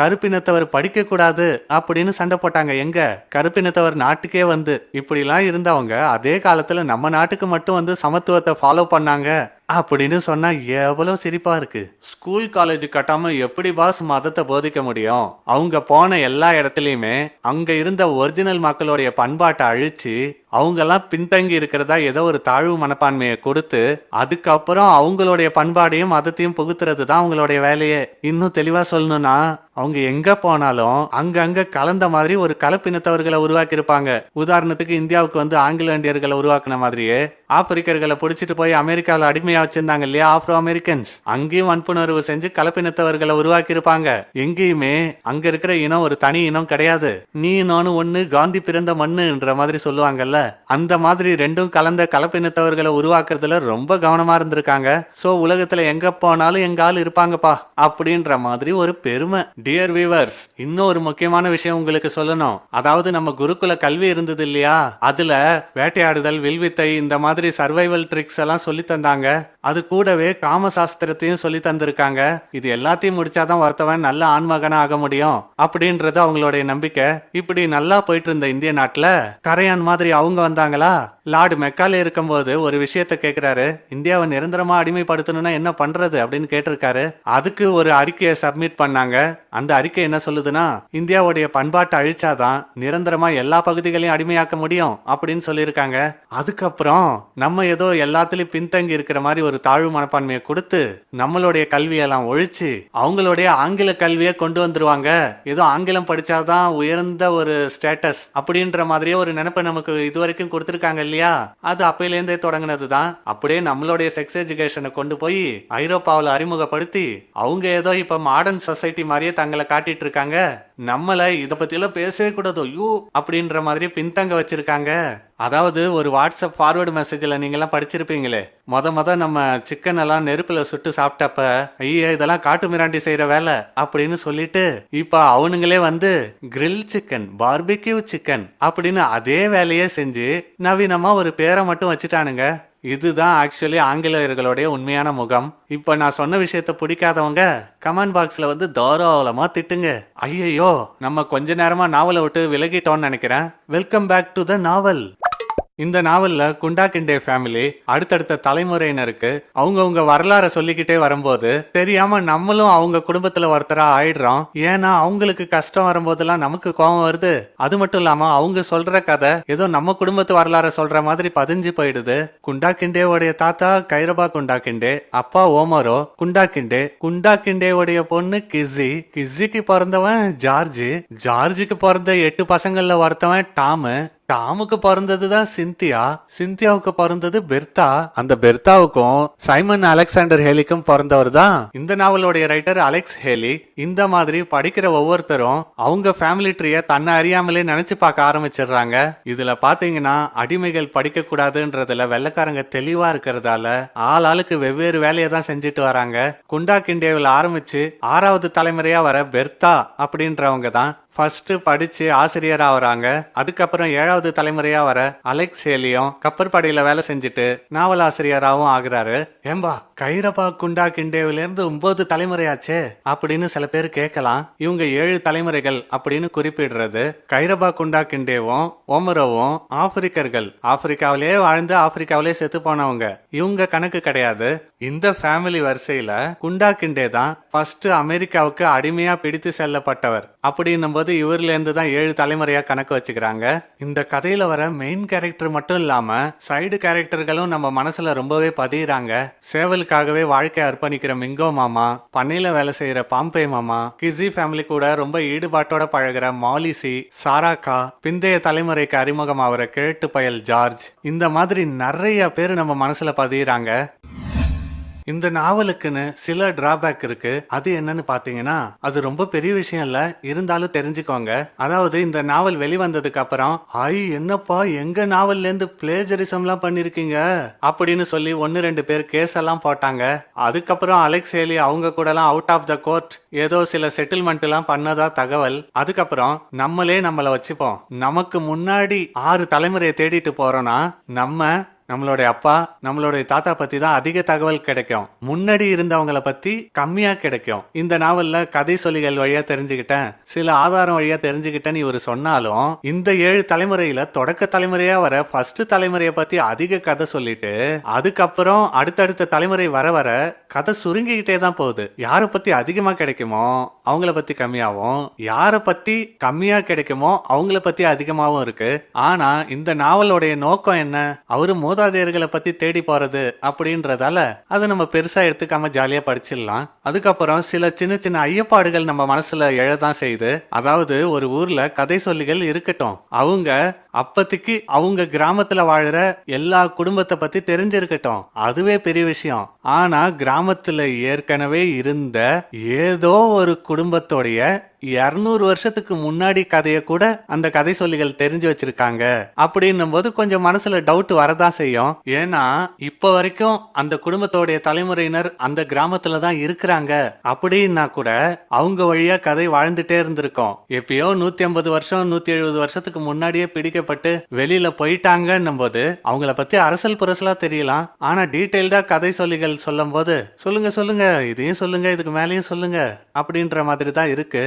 கருப்பினத்தவர் படிக்க கூடாது அப்படின்னு சண்டை போட்டாங்க. எங்க? கருப்பினத்தவர் நாட்டுக்கே வந்து. இப்படிலாம் இருந்தவங்க அதே காலத்துல நம்ம நாட்டுக்கு மட்டும் வந்து சமத்துவத்தை ஃபாலோ பண்ணாங்க. அப்படின்னு சொன்னா எவ்வளவு சிரிப்பா இருக்கு. ஸ்கூல் காலேஜ் கட்டாம எப்படி பாஸ் மதத்தை போதிக்க முடியும்? அவங்க போன எல்லா இடத்துலயுமே அங்க இருந்த ஒரிஜினல் மக்களுடைய பண்பாட்டை அழிச்சு அவங்கெல்லாம் பின்தங்கி இருக்கிறதா ஏதோ ஒரு தாழ்வு மனப்பான்மையை கொடுத்து அதுக்கப்புறம் அவங்களுடைய பண்பாடையும் மதத்தையும் புகுத்துறது தான் அவங்களுடைய வேலையே. இன்னும் தெளிவா சொல்லணும்னா அவங்க எங்க போனாலும் அங்கங்க கலந்த மாதிரி ஒரு கலப்பினத்தவர்களை உருவாக்கி இருப்பாங்க உதாரணத்துக்கு இந்தியாவுக்கு வந்து ஆங்கில இந்தியர்களை உருவாக்குன மாதிரியே ஆப்பிரிக்கர்களை பிடிச்சிட்டு போய் அமெரிக்காவில் அடிமையா வச்சிருந்தாங்க இல்லையா ஆப்ரோ அமெரிக்கன்ஸ் அங்கேயும் வன்புணர்வு செஞ்சு கலப்பினத்தவர்களை உருவாக்கி இருப்பாங்க எங்கேயுமே அங்க இருக்கிற இனம் ஒரு தனி இனம் கிடையாது நீ நானும் ஒண்ணு காந்தி பிறந்த மண்ணுன்ற மாதிரி சொல்லுவாங்கல்ல அந்த மாதிரி ரெண்டும் கலந்த கலப்பினத்தவர்களை உருவாக்குறதுல ரொம்ப கவனமா இருந்திருக்காங்க சோ உலகத்துல எங்க போனாலும் எங்க ஆள் இருப்பாங்கப்பா அப்படின்ற மாதிரி ஒரு பெருமை டியர் வீவர்ஸ் இன்னும் ஒரு முக்கியமான விஷயம் உங்களுக்கு சொல்லணும் அதாவது நம்ம குருகுல கல்வி இருந்தது இல்லையா அதுல வேட்டையாடுதல் வில்வித்தை இந்த மாதிரி சர்வைவல் ட்ரிக்ஸ் எல்லாம் சொல்லி தந்தாங்க that அது கூடவே காமசாஸ்திரத்தையும் சொல்லி தந்திருக்காங்க. இது எல்லாத்தையும் முடிச்சாதான் ஒருத்தவன் நல்ல ஆண்மகனா ஆக முடியும் அப்படின்றது அவங்களுடைய நம்பிக்கை. இப்படி நல்லா போயிட்டு இருந்த இந்திய நாட்டுல கரையான் மாதிரி அவங்க வந்தாங்களா? லார்டு மெக்காலே இருக்கும்போது ஒரு விஷயத்த கேக்குறாரு. இந்தியாவை நிரந்தரமா அடிமைப்படுத்தணும்னா என்ன பண்றது அப்படின்னு கேட்டிருக்காரு. அதுக்கு ஒரு அறிக்கையை சப்மிட் பண்ணாங்க. அந்த அறிக்கை என்ன சொல்லுதுன்னா இந்தியாவுடைய பண்பாட்டை அழிச்சாதான் நிரந்தரமா எல்லா பகுதிகளையும் அடிமையாக்க முடியும் அப்படின்னு சொல்லியிருக்காங்க. அதுக்கப்புறம் நம்ம ஏதோ எல்லாத்துலயும் பின்தங்கி இருக்கிற மாதிரி ஒரு தாழ்வு மனப்பான்மையை கொடுத்து நம்மளுடைய கல்வியெல்லாம் ஒழிச்சு அவங்களுடைய ஆங்கில கல்வியை கொண்டு வந்துருவாங்க. ஏதோ ஆங்கிலம் படிச்சாதான் உயர்ந்த ஒரு ஸ்டேட்டஸ் அப்படின்ற மாதிரியே ஒரு நினைப்பை நமக்கு இதுவரைக்கும் கொடுத்துருக்காங்க இல்லையா? அது அப்பையிலேருந்தே தொடங்கினது தான் அப்படியே நம்மளுடைய செக்ஸ் எஜுகேஷனை கொண்டு போய் ஐரோப்பாவில் அறிமுகப்படுத்தி அவங்க ஏதோ இப்ப மாடர்ன் சொசைட்டி மாதிரியே தங்களை காட்டிட்டு இருக்காங்க. நம்மளை இதை பற்றியெல்லாம் பேசவே கூடாது. ஐயோ அப்படின்ற மாதிரி பின்தங்க வச்சுருக்காங்க. அதாவது ஒரு வாட்ஸ்அப் ஃபார்வேர்டு மெசேஜில் நீங்கள்லாம் படிச்சிருப்பீங்களே. மொத மொத நம்ம சிக்கன் எல்லாம் நெருப்பில் சுட்டு சாப்பிட்டப்ப ஐயா இதெல்லாம் காட்டு மிராண்டி செய்கிற வேலை அப்படின்னு சொல்லிட்டு இப்போ அவனுங்களே வந்து கிரில் சிக்கன் பார்பிக்யூ சிக்கன் அப்படின்னு அதே வேலையே செஞ்சு நவீனமாக ஒரு பேரை மட்டும் வச்சுட்டானுங்க. இதுதான் ஆக்சுவலி ஆங்கிலேயர்களுடைய உண்மையான முகம். இப்ப நான் சொன்ன விஷயத்த பிடிக்காதவங்க கமெண்ட் பாக்ஸ்ல வந்து தாராளமா திட்டுங்க. ஐயையோ நம்ம கொஞ்ச நேரமா நாவலை விட்டு விலகிட்டோம்னு நினைக்கிறேன். Welcome back to the novel இந்த நாவல்ல குண்டா கிண்டே ஃபேமிலி அடுத்தடுத்த தலைமுறையினருக்கு அவங்கவுங்க வரலாற சொல்லிக்கிட்டே வரும்போது தெரியாம நம்மளும் அவங்க குடும்பத்துல ஒருத்தரா ஆயிடுறோம். ஏன்னா அவங்களுக்கு கஷ்டம் வரும்போதெல்லாம் நமக்கு கோபம் வருது. அது மட்டும் இல்லாம அவங்க சொல்ற கதை ஏதோ நம்ம குடும்பத்து வரலாற சொல்ற மாதிரி பதிஞ்சு போயிடுது. குண்டா கிண்டேவுடைய தாத்தா கைரபா குண்டா கிண்டே அப்பா ஓமரோ குண்டா கிண்டே குண்டா கிண்டேவுடைய பொண்ணு கிஸி கிஸிக்கு பிறந்தவன் ஜார்ஜ். ஜார்ஜுக்கு பிறந்த எட்டு பசங்கள்ல ஒருத்தவன் டாமு. டாமுக்கு பிறந்தது தான் சிந்தியா சிந்தியாவுக்கு பிறந்தது பெர்த்தா அந்த பெர்தாவுக்கும் சைமன் அலெக்சாண்டர் ஹேலிக்கும் பிறந்தவர் தான். இந்த நாவலோடைய ரைட்டர் அலெக்ஸ் ஹேலி. இந்த மாதிரி படிக்கிற ஒவ்வொருத்தரும் அவங்க ஃபேமிலி ட்ரீய தன்னை அறியாமலே நினைச்சு பார்க்க ஆரம்பிச்சிடுறாங்க. இதுல பாத்தீங்கன்னா அடிமைகள் படிக்க கூடாதுன்றதுல வெள்ளக்காரங்க தெளிவா இருக்கிறதால ஆள் ஆளுக்கு வெவ்வேறு வேலையை தான் செஞ்சுட்டு வராங்க. குண்டா கிண்டேவில் ஆரம்பிச்சு ஆறாவது தலைமுறையா வர பெர்த்தா அப்படின்றவங்க தான் ஃபர்ஸ்ட் படிச்சு ஆசிரியரா வராங்க அதுக்கப்புறம் ஏழாவது தலைமுறையா வர அலெக்ஸ் ஹேலியும் கப்பற்படையில வேலை செஞ்சுட்டு நாவல் ஆசிரியராகவும் ஆகுறாரு. ஏம்பா கைரபா குண்டா கிண்டேவில இருந்து ஒன்பது தலைமுறையாச்சே? அப்படின்னு சில பேர் கேட்கலாம். இவங்க ஏழு தலைமுறைகள் அப்படின்னு குறிப்பிடுறது. கைரபா குண்டா கிண்டேவும் ஓமரோவும் ஆப்பிரிக்கர்கள். ஆப்பிரிக்காவிலே வாழ்ந்து ஆப்பிரிக்காவிலே செத்து போனவங்க. இவங்க கணக்கு கிடையாது. இந்த ஃபேமிலி வரிசையில குண்டா கிண்டே தான் ஃபர்ஸ்ட் அமெரிக்காவுக்கு அடிமையா பிடித்து செல்லப்பட்டவர். அப்படின்னும் போது இவர்லேருந்து தான் ஏழு தலைமுறையாக கணக்கு வச்சுக்கிறாங்க. இந்த கதையில் வர மெயின் கேரக்டர் மட்டும் இல்லாமல் சைடு கேரக்டர்களும் நம்ம மனசில் ரொம்பவே பதியிறாங்க. சேவலுக்காகவே வாழ்க்கை அர்ப்பணிக்கிற மிங்கோ மாமா பண்ணையில் வேலை செய்கிற பாம்பே மாமா கிஸி ஃபேமிலி கூட ரொம்ப ஈடுபாட்டோட பழகுற மாலிசி சாராக்கா பிந்தைய தலைமுறைக்கு அறிமுகமாகிற கிழட்டு பயல் ஜார்ஜ் இந்த மாதிரி நிறைய பேர் நம்ம மனசுல பதியிறாங்க. இந்த நாவலுக்குன்னு சில டிராபேக் இருக்கு. அது என்னன்னு பாத்தீங்கன்னா அது ரொம்ப பெரிய விஷயம் இல்ல. இருந்தாலும் தெரிஞ்சுக்கோங்க. அதாவது இந்த நாவல் வெளிவந்ததுக்கு அப்புறம் ஐ என்னப்பா எங்க நாவல்ல இருந்து பிளேஜரிசம் எல்லாம் பண்ணிருக்கீங்க? அப்படின்னு சொல்லி ஒன்னு ரெண்டு பேர் கேஸ் எல்லாம் போட்டாங்க. அதுக்கப்புறம் அலெக்ஸ் ஹேலி அவங்க கூட எல்லாம் அவுட் ஆஃப் த கோர்ட் ஏதோ சில செட்டில்மெண்ட் எல்லாம் பண்ணதா தகவல். அதுக்கப்புறம் நம்மளே நம்மள வச்சுப்போம். நமக்கு முன்னாடி ஆறு தலைமுறையை தேடிட்டு போறோம்னா நம்ம நம்மளுடைய அப்பா நம்மளுடைய தாத்தா பத்தி தான் அதிக தகவல் கிடைக்கும். முன்னாடி இருந்தவங்கள பத்தி கம்மியா கிடைக்கும். இந்த நாவல்ல கதை சொல்லிகள் வழியா தெரிஞ்சுக்கிட்டேன். சில ஆதாரம் வழியா தெரிஞ்சுக்கிட்டேன்னு இவர் சொன்னாலும் இந்த ஏழு தலைமுறையில தொடக்க தலைமுறையா வர ஃபர்ஸ்ட் தலைமுறையை பத்தி அதிக கதை சொல்லிட்டு அதுக்கப்புறம் அடுத்தடுத்த தலைமுறை வர வர கதை சுருங்கிக்கிட்டே தான் போகுது. யாரை பத்தி அதிகமா கிடைக்குமோ அவங்கள பத்தி கம்மியாகவும் யாரை பத்தி கம்மியா கிடைக்குமோ அவங்கள பத்தி அதிகமாகவும் இருக்கு. ஆனா இந்த நாவலோடைய நோக்கம் என்ன? அவரு மூதாதையர்களை பத்தி தேடி போறது அப்படின்றதால அதை நம்ம பெருசா எடுத்துக்காம ஜாலியா படிச்சிடலாம். அதுக்கப்புறம் சில சின்ன சின்ன ஐயப்பாடுகள் நம்ம மனசுல எழதான் செய்யுது. அதாவது ஒரு ஊர்ல கதை சொல்லிகள் இருக்கட்டும். அவங்க அப்பத்திக்கு அவங்க கிராமத்துல வாழுற எல்லா குடும்பத்தை பத்தி தெரிஞ்சிருக்கட்டும். அதுவே பெரிய விஷயம். ஆனா கிராமத்துல ஏற்கனவே இருந்த ஏதோ ஒரு குடும்பத்தோடைய இரநூறு வருஷத்துக்கு முன்னாடி கதையை கூட அந்த கதை சொல்லிகள் தெரிஞ்சு வச்சிருக்காங்க அப்படின்னும் போது கொஞ்சம் மனசுல டவுட் வரதான் செய்யும். ஏன்னா இப்ப வரைக்கும் அந்த குடும்பத்தோடைய தலைமுறையினர் அந்த கிராமத்துல தான் இருக்கிறாங்க. அப்படின்னா கூட அவங்க வழியா கதை வாழ்ந்துட்டே இருந்திருக்கும். எப்பயோ நூத்தி ஐம்பது வருஷம் நூத்தி எழுபது வருஷத்துக்கு முன்னாடியே பிடிக்கப்பட்டு வெளியில போயிட்டாங்கன்னும் போது அவங்கள பத்தி அரசல் புரசலா தெரியலாம். ஆனா டீட்டெயில்டா கதை சொல்லிகள் சொல்லும் போது சொல்லுங்க சொல்லுங்க இதையும் சொல்லுங்க இதுக்கு மேலேயும் சொல்லுங்க அப்படின்ற மாதிரி தான் இருக்கு.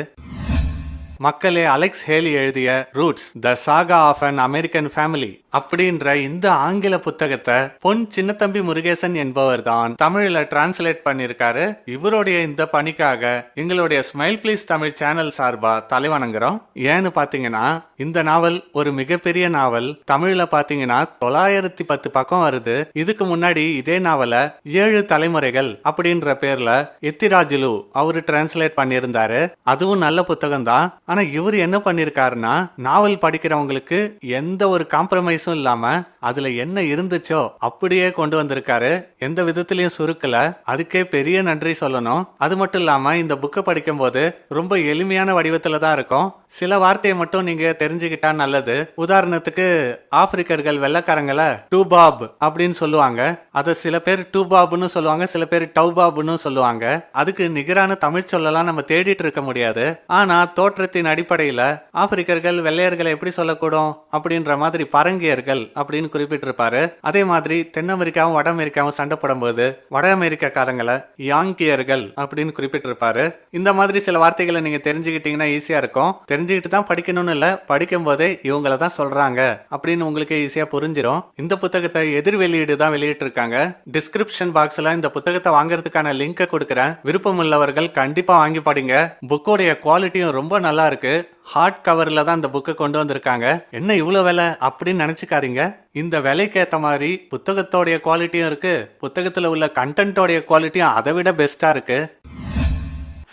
மக்களே அலெக்ஸ் ஹேலி எழுதிய Roots the saga of an American family அப்படின்ற இந்த ஆங்கில புத்தகத்தை பொன் சின்னத்தம்பி முருகேசன் என்பவர் தான் தமிழில் டிரான்ஸ்லேட் பண்ணியிருக்காரு. இவருடைய இந்த பணிக்காக எங்களுடைய ஸ்மைல் பிளீஸ் தமிழ் சேனல் சார்பா தலைவணங்குறோம். ஏன்னு பாத்தீங்கன்னா இந்த நாவல் ஒரு மிகப்பெரிய நாவல். தமிழ்ல பாத்தீங்கன்னா தொள்ளாயிரத்தி பத்து பக்கம் வருது. இதுக்கு முன்னாடி இதே நாவல ஏழு தலைமுறைகள் அப்படின்ற பேர்ல எத்திராஜிலு அவரு டிரான்ஸ்லேட் பண்ணியிருந்தாரு. அதுவும் நல்ல புத்தகம் தான் ஆனா இவர் என்ன பண்ணிருக்காருன்னா நாவல் படிக்கிறவங்களுக்கு எந்த ஒரு காம்ப்ரமைஸும் இல்லாம அதுல என்ன இருந்துச்சோ அப்படியே கொண்டு வந்திருக்காரு. எந்த விதத்திலயும் சுருக்கல. அதுக்கே பெரிய நன்றி சொல்லணும். அது மட்டும் இல்லாம இந்த புக்கை படிக்கும் போது ரொம்ப எளிமையான வடிவத்துல தான் இருக்கும். சில வார்த்தையை மட்டும் நீங்க தெரிஞ்சுக்கிட்டா நல்லது. உதாரணத்துக்கு ஆப்பிரிக்கர்கள் வெள்ளக்காரங்களை டூபாப் அப்படின்னு சொல்லுவாங்க. அதை சில பேர் டூபாப்னு சொல்லுவாங்க சில பேர் டவுபாப்னு சொல்லுவாங்க. அதுக்கு நிகரான தமிழ் சொல்லலாம் நம்ம தேடிட்டு இருக்க முடியாது. ஆனா தோற்றத்தின் அடிப்படையில ஆப்பிரிக்கர்கள் வெள்ளையர்களை எப்படி சொல்லக்கூடும் அப்படின்ற மாதிரி பரங்கியர்கள் அப்படின்னு குறிப்பிட்டிருப்பாரு. அதே மாதிரி தென் அமெரிக்காவும் வட அமெரிக்காவும் சண்டை போடும்போது வட அமெரிக்காக்காரங்களை யாங்கியர்கள் அப்படின்னு குறிப்பிட்டிருப்பாரு. இந்த மாதிரி சில வார்த்தைகளை நீங்க தெரிஞ்சுக்கிட்டீங்கன்னா ஈஸியா இருக்கும். தெரிஞ்சுக்கிட்டு தான் படிக்கணும்னு இல்லை படிக்கும் போதே இவங்கள தான் சொல்றாங்க அப்படின்னு உங்களுக்கு ஈஸியாக புரிஞ்சிடும் இந்த புத்தகத்தை எதிர் வெளியீடு தான் வெளியிட்டு இருக்காங்க டிஸ்கிரிப்ஷன் பாக்ஸில் இந்த புத்தகத்தை வாங்குறதுக்கான லிங்கை கொடுக்குறேன். விருப்பம் உள்ளவர்கள் கண்டிப்பாக வாங்கி படிங்க. புக்கோடைய குவாலிட்டியும் ரொம்ப நல்லா இருக்கு. ஹார்ட் கவரில் தான் இந்த புக்கை கொண்டு வந்திருக்காங்க. என்ன இவ்வளோ விலை அப்படின்னு நினச்சிக்காதீங்க. இந்த விலைக்கு ஏற்ற மாதிரி புத்தகத்தோடைய குவாலிட்டியும் இருக்குது புத்தகத்தில் உள்ள கண்டென்ட்டோடைய குவாலிட்டியும் அதை விட பெஸ்ட்டாக இருக்குது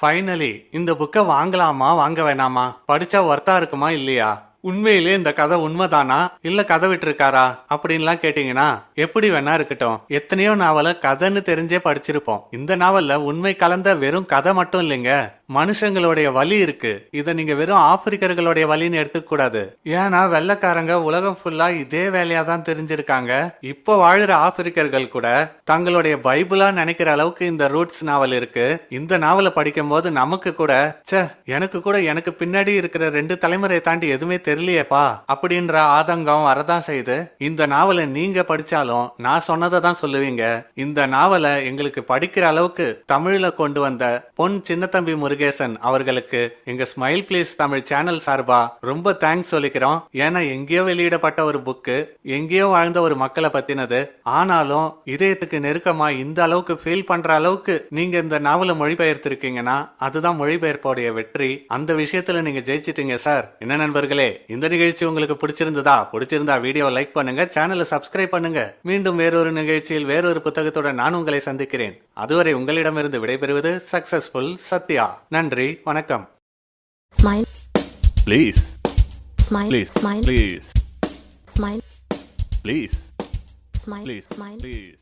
ஃபைனலி இந்த புக்கை வாங்கலாமா வாங்க வேணாமா? படிச்சா ஒர்த்தா இருக்குமா இல்லையா? உண்மையிலே இந்த கதை உண்மைதானா? இல்ல கதை விட்டுருக்காரா? அப்படின்லாம் கேட்டீங்கன்னா எப்படி வேணா இருக்கட்டும். எத்தனையோ நாவல கதைன்னு தெரிஞ்சே படிச்சிருப்போம். இந்த நாவல்ல உண்மை கலந்த வெறும் கதை மட்டும் இல்லைங்க. மனுஷங்களுடைய வலி இருக்கு. இதை நீங்க வெறும் ஆப்பிரிக்கர்களுடைய வலின்னு எடுத்துக்கூடாது ஏன்னா வெள்ளக்காரங்க உலகம் ஃபுல்லா இதே வேலையா தான் தெரிஞ்சிருக்காங்க. இப்போ வாழ்ற ஆப்பிரிக்கர்கள் கூட தங்களுடைய பைபிளா நினைக்கிற அளவுக்கு இந்த ரூட்ஸ் நாவல் இருக்கு. இந்த நாவலை படிக்கும் போது நமக்கு கூட ச்சே எனக்கு கூட எனக்கு பின்னாடி இருக்கிற ரெண்டு தலைமுறையை தாண்டி எதுவுமே தெரியலையேப்பா அப்படின்ற ஆதங்கம் வரதான் செய்யுது. இந்த நாவலை நீங்க படிச்சாலும் நான் சொன்னதை தான் சொல்லுவீங்க. இந்த நாவலை எங்களுக்கு படிக்கிற அளவுக்கு தமிழ்ல கொண்டு வந்த பொன் சின்னத்தம்பி முருகேசன் அவர்களுக்கு எங்க ஸ்மைல் ப்ளீஸ் தமிழ் சேனல் சார்பா ரொம்ப தேங்க்ஸ் சொல்லிக்கிறோம். ஏன்னா எங்கேயோ வெளியிடப்பட்ட ஒரு புக்கு எங்கேயோ வாழ்ந்த ஒரு மக்களை பத்தினது. ஆனாலும் இதயத்துக்கு நெருக்கமா இந்த அளவுக்கு ஃபீல் பண்ற அளவுக்கு நீங்க இந்த நாவலை மொழிபெயர்த்திருக்கீங்கன்னா அதுதான் மொழிபெயர்ப்போடைய வெற்றி. அந்த விஷயத்துல நீங்க ஜெயிச்சிட்டீங்க சார் என்ன நண்பர்களே இந்த நிகழ்ச்சி உங்களுக்கு பிடிச்சிருந்ததா? பிடிச்சிருந்தா வீடியோ லைக் பண்ணுங்க சேனலை சப்ஸ்கிரைப் பண்ணுங்க. மீண்டும் வேறொரு நிகழ்ச்சியில் வேறொரு புத்தகத்துடன் நான் உங்களை சந்திக்கிறேன். அதுவரை உங்களிடமிருந்து விடைபெறுவது சக்சஸ்ஃபுல் சத்யா நன்றி வணக்கம் Smile, please smile, please smile, please smile, please smile, please smile. Please